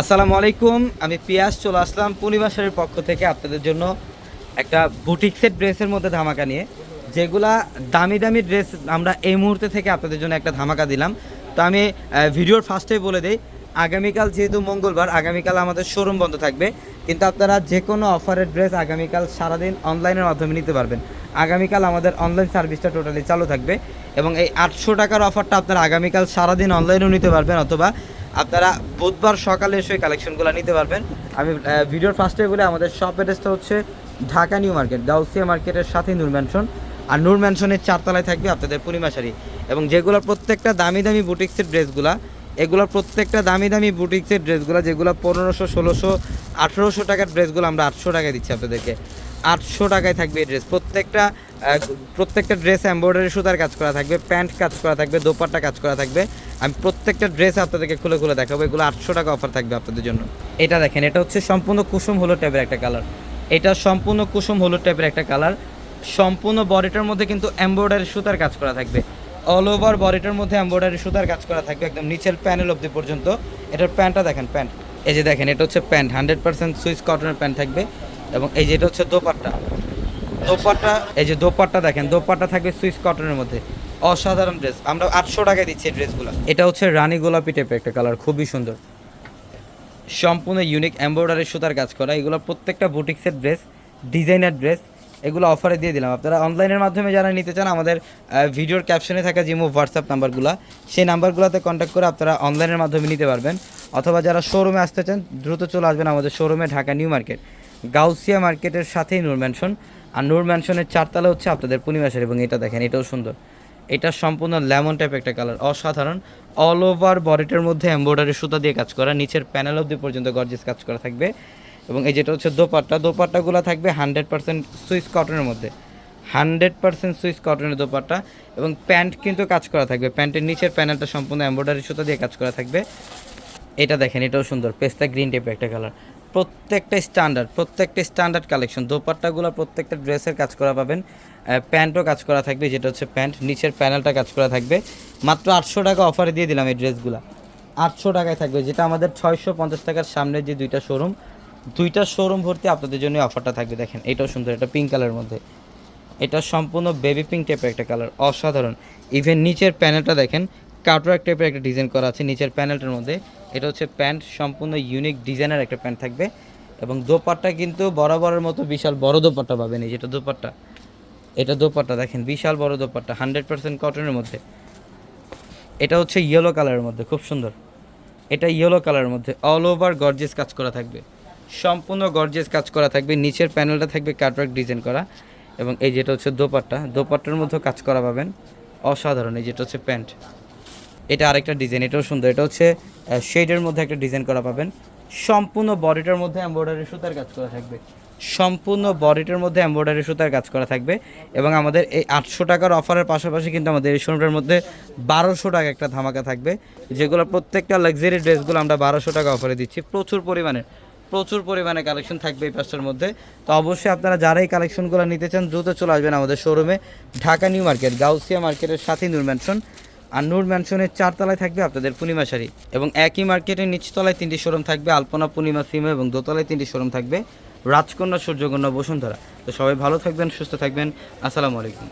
আসসালামু আলাইকুম, আমি পিয়াস, চলে আসলাম পূর্ণিমাসের পক্ষ থেকে আপনাদের জন্য একটা বুটিক সেট ড্রেসের মধ্যে ধামাকা নিয়ে। যেগুলা দামি দামি ড্রেস আমরা এই মুহূর্তে থেকে আপনাদের জন্য একটা ধামাকা দিলাম। তো আমি ভিডিওর ফার্স্টেই বলে দিই, আগামীকাল যেহেতু মঙ্গলবার, আগামীকাল আমাদের শোরুম বন্ধ থাকবে। কিন্তু আপনারা যে কোনো অফারের ড্রেস আগামীকাল সারাদিন অনলাইনের মাধ্যমে নিতে পারবেন। আগামীকাল আমাদের অনলাইন সার্ভিসটা টোটালি চালু থাকবে। এবং এই আটশো টাকার অফারটা আপনারা আগামীকাল সারাদিন অনলাইনেও নিতে পারবেন অথবা আপনারা বুধবার সকালে এসে কালেকশনগুলো নিতে পারবেন। আমি ভিডিওর ফার্স্টে বলে আমাদের শপ অ্যাড্রেসটা হচ্ছে ঢাকা নিউ মার্কেট, গাউসিয়া মার্কেটের সাথে নূর ম্যানশন আর নূর ম্যানশনের চারতলায় থাকবে আপনাদের পূর্ণিমা শাড়ি। এবং যেগুলো প্রত্যেকটা দামি দামি বুটিক্সের ড্রেসগুলা, এগুলোর প্রত্যেকটা দামি দামি বুটিক্সের ড্রেসগুলো, যেগুলো পনেরোশো, ষোলোশো, আঠেরোশো টাকার ড্রেসগুলো আমরা আটশো টাকায় দিচ্ছি আপনাদেরকে। আটশো টাকায় থাকবে এই ড্রেস প্রত্যেকটা প্রত্যেকটা ড্রেস এম্ব্রয়ডারি সুতার কাজ করা থাকবে, প্যান্ট কাজ করা থাকবে, দোপাট্টা কাজ করা থাকবে। আমি প্রত্যেকটা ড্রেস আপনাদেরকে খুলে খুলে দেখাবো, এগুলো আটশো টাকা অফার থাকবে আপনাদের জন্য। এটা দেখেন, এটা হচ্ছে সম্পূর্ণ কুসুম হলুদ টাইপের একটা কালার এটা সম্পূর্ণ কুসুম হলুদ টাইপের একটা কালার সম্পূর্ণ বডিটার মধ্যে কিন্তু এম্ব্রয়ডারি সুতার কাজ করা থাকবে। অল ওভার বডিটার মধ্যে এম্ব্রয়ডারি সুতার কাজ করা থাকবে, একদম নিচের প্যানেল অবধি পর্যন্ত। এটার প্যান্টটা দেখেন, প্যান্ট। এই যে দেখেন, এটা হচ্ছে প্যান্ট হান্ড্রেড পার্সেন্ট সুইচ কটনের প্যান্ট থাকবে। এবং এই যে এটা হচ্ছে দোপাট্টা। দোপাট্টা, এই যে দোপাট্টা দেখেন, দোপাট্টা থাকবে সুইচ কটনের মধ্যে। অসাধারণ ড্রেস আমরা আটশো টাকায় দিচ্ছি ড্রেসগুলো এটা হচ্ছে রানী গোলাপি টাইপের একটা কালার খুবই সুন্দর। সম্পূর্ণ ইউনিক এমব্রয়ডারি সুতার কাজ করা। এগুলো প্রত্যেকটা বুটিক্সের ড্রেস ডিজাইনার ড্রেস এগুলো অফারে দিয়ে দিলাম। আপনারা অনলাইনের মাধ্যমে যারা নিতে চান, আমাদের ভিডিওর ক্যাপশনে থাকা জিমো হোয়াটসঅ্যাপ নাম্বারগুলো সেই নাম্বারগুলোতে কন্ট্যাক্ট করে আপনারা অনলাইনের মাধ্যমে নিতে পারবেন। অথবা যারা শোরুমে আসতে চান, দ্রুত চলে আসবেন আমাদের শোরুমে ঢাকা নিউ মার্কেট। গাউসিয়া মার্কেটের সাথেই নূর ম্যানশন আর নূর ম্যানশনের চারতলা হচ্ছে আপনাদের পূর্ণিমাসের এবং এটা দেখেন, এটাও সুন্দর। এটা সম্পূর্ণ লেমন টাইপ একটা কালার অসাধারণ। অল ওভার বডিটার মধ্যে এমব্রয়ডারি সুতা দিয়ে কাজ করা, নিচের প্যানেল অব্দি পর্যন্ত গর্জেস কাজ করা থাকবে। এবং এই যেটা হচ্ছে দোপাট্টা, দোপাট্টাগুলো থাকবে হান্ড্রেড পার্সেন্ট সুইচ কটনের মধ্যে। হান্ড্রেড পার্সেন্ট সুইচ কটনের দোপাট্টা এবং প্যান্ট কিন্তু কাজ করা থাকবে। প্যান্টের নিচের প্যানেলটা সম্পূর্ণ এমব্রয়ডারি সুতা দিয়ে কাজ করা থাকবে। এটা দেখেন, এটাও সুন্দর, পেস্তা গ্রিন টাইপের একটা কালার প্রত্যেকটা স্ট্যান্ডার্ড প্রত্যেকটা স্ট্যান্ডার্ড কালেকশন দোপাট্টাগুলো প্রত্যেকটা ড্রেসের কাজ করা পাবেন প্যান্টও কাজ করা থাকবে, যেটা হচ্ছে প্যান্ট নিচের প্যানেলটা কাজ করা থাকবে। মাত্র আটশো টাকা অফারে দিয়ে দিলাম এই ড্রেসগুলো আটশো টাকায় থাকবে, যেটা আমাদের ছয়শো পঞ্চাশ টাকার সামনে যে দুইটা শোরুম দুইটা শোরুম ভর্তি আপনাদের জন্য অফারটা থাকবে। দেখেন, এটাও সুন্দর, এটা পিঙ্ক কালারের মধ্যে। এটা সম্পূর্ণ বেবি পিঙ্ক টাইপের একটা কালার অসাধারণ। ইভেন নিচের প্যানেলটা দেখেন কাটওয়ার্ক টাইপের একটা ডিজাইন করা আছে নিচের প্যানেলটার মধ্যে। এটা হচ্ছে প্যান্ট, সম্পূর্ণ ইউনিক ডিজাইনের একটা প্যান্ট থাকবে। এবং দোপাট্টা কিন্তু বরাবরের মতো বিশাল বড় দোপাট্টা পাবেন এই যেটা দোপাট্টা। এটা দোপাট্টা দেখেন, বিশাল বড় দোপাট্টা হান্ড্রেড পার্সেন্ট কটনের মধ্যে। এটা হচ্ছে ইয়েলো কালারের মধ্যে, খুব সুন্দর। এটা ইয়েলো কালারের মধ্যে অল ওভার গর্জেস কাজ করা থাকবে। সম্পূর্ণ গর্জেস কাজ করা থাকবে, নিচের প্যানেলটা থাকবে কাটওয়ার্ক ডিজাইন করা। এবং এই যেটা হচ্ছে দোপাট্টা, দোপাট্টার মধ্যেও কাজ করা পাবেন। অসাধারণ, এই যেটা হচ্ছে প্যান্ট। এটা আরেকটা ডিজাইন এটাও সুন্দর। এটা হচ্ছে শেডের মধ্যে একটা ডিজাইন করা পাবেন। সম্পূর্ণ বডিটার মধ্যে এমব্রয়ডারি সুতার কাজ করা থাকবে। সম্পূর্ণ বডিটার মধ্যে এমব্রয়ডারি সুতার কাজ করা থাকবে এবং আমাদের এই আটশো টাকার অফারের পাশাপাশি কিন্তু আমাদের এই শোরুমটার মধ্যে বারোশো টাকা একটা ধামাকা থাকবে। যেগুলো প্রত্যেকটা লাক্সারি ড্রেসগুলো আমরা বারোশো টাকা অফারে দিচ্ছি। প্রচুর পরিমাণে প্রচুর পরিমাণে কালেকশন থাকবে এই পাঁচটার মধ্যে। তো অবশ্যই আপনারা যারা এই কালেকশনগুলো নিতে চান, দ্রুত চলে আসবেন আমাদের শোরুমে ঢাকা নিউ মার্কেট, গাউসিয়া মার্কেটের সাথেই নূর ম্যানশন আর নূর ম্যানশনের চারতলায় থাকবে আপনাদের পূর্ণিমা শাড়ি এবং একই মার্কেটের নিচতলায় তিনটি শোরুম থাকবে, আলপনা, পূর্ণিমা, সিমা এবং দোতলায় তিনটি শোরুম থাকবে রাজকন্যা, সূর্যকন্যা, বসুন্ধরা। তো সবাই ভালো থাকবেন, সুস্থ থাকবেন। আসসালামু আলাইকুম।